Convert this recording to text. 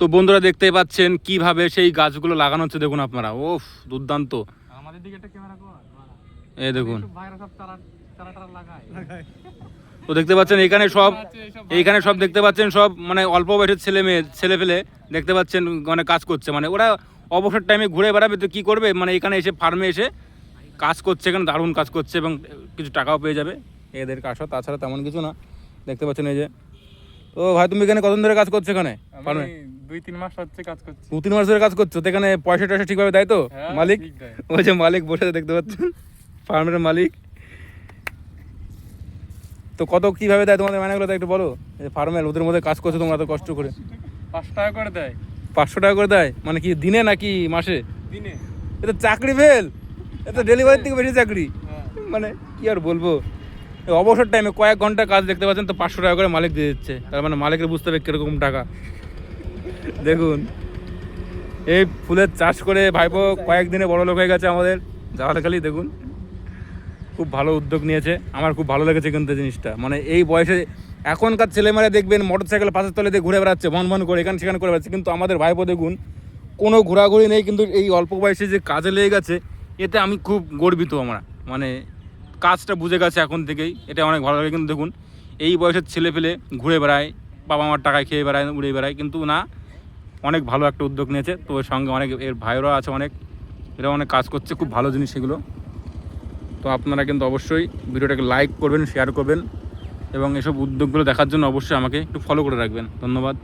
তো বন্ধুরা দেখতেই পাচ্ছেন কীভাবে সেই গাছগুলো লাগানো হচ্ছে। দেখুন আপনারা। ওফ দুর্দান্ত। আমাদের দিকে একটা ক্যামেরা কর। দেখুন। তো দেখতে পাচ্ছেন এখানে সব এইখানে সব দেখতে পাচ্ছেন সব মানে অল্প বয়সের ছেলে মেয়ে ছেলে ফেলে দেখতে পাচ্ছেন মানে কাজ করছে। মানে ওরা অবসর টাইমে ঘুরে বেড়াবে তো কী করবে? মানে এখানে এসে ফার্মে এসে কাজ করছে এখানে দারুণ কাজ করছে এবং কিছু টাকাও পেয়ে যাবে। এদের কাজ তাছাড়া তেমন কিছু না। দেখতে পাচ্ছেন এই যে। তো ভাই তুমি এখানে কতদিন ধরে কাজ করছ এখানে? ফার্মে দুই তিন মাস হচ্ছে কাজ করছি। দু তিন মাস ধরে কাজ করছ তো এখানে পয়সা টয়সা ঠিকভাবে দেয় তো? হ্যাঁ, মালিক? ঠিক দেয়। ওই যে মালিক বসে আছে দেখতে পাচ্ছেন ফার্মের মালিক। তো কত কীভাবে দেয় তোমাদের মানেগুলো তো একটু বলো? ফার্মের ওদের মধ্যে কাজ করছ তোমরা কষ্ট করে। পাঁচ টাকা করে দেয়। পাঁচশো টাকা করে দেয়? মানে কি দিনে নাকি মাসে? দিনে। এটা চাকরি ফেল! এটা ডেলিভারির থেকে বেশি চাকরি। হ্যাঁ। মানে কি আর বলব? এই অবসর টাইমে কয়েক ঘণ্টা কাজ দেখতে পাচ্ছেন তো পাঁচশো টাকা করে মালিক দিয়ে দিচ্ছে। তার মানে মালিকের বুঝতে হবে কীরকম টাকা। দেখুন, এই ফুলের চাষ করে ভাইপো কয়েকদিনে বড় লোক হয়ে গেছে আমাদের জাওয়ালখালি দেখুন। খুব ভালো উদ্যোগ নিয়েছে, আমার খুব ভালো লেগেছে কিন্তু জিনিসটা। মানে এই বয়সে এখনকার ছেলেমেয়েরা দেখবেন মোটর সাইকেল পাশের তলে দিয়ে ঘুরে বেড়াচ্ছে, ভন ভন করে এখানে সেখানে করে বেড়াচ্ছে, কিন্তু আমাদের ভাইপো, দেখুন, কোনো ঘোরাঘুরি নেই, কিন্তু এই অল্প বয়সে যে কাজে লেগে গেছে, এতে আমি খুব গর্বিত আমরা। মানে কাজটা বুঝে গেছে এখন থেকেই, এটা অনেক ভালো লাগে, কিন্তু দেখুন, এই বয়সের ছেলে পেলে ঘুরে বেড়ায় বাবা মার টাকায় খেয়ে বেড়ায় উড়ে বেড়ায়, কিন্তু না অনেক ভালো একটা উদ্যোগ নিয়েছে। তো এর সঙ্গে অনেক এর ভাইরা আছে অনেক। এরা অনেক কাজ করছে, খুব ভালো জিনিস সেগুলো তো আপনারা কিন্তু অবশ্যই ভিডিওটাকে লাইক করবেন শেয়ার করবেন এবং এসব উদ্যোগগুলো দেখার জন্য অবশ্যই আমাকে একটু ফলো করে রাখবেন। ধন্যবাদ।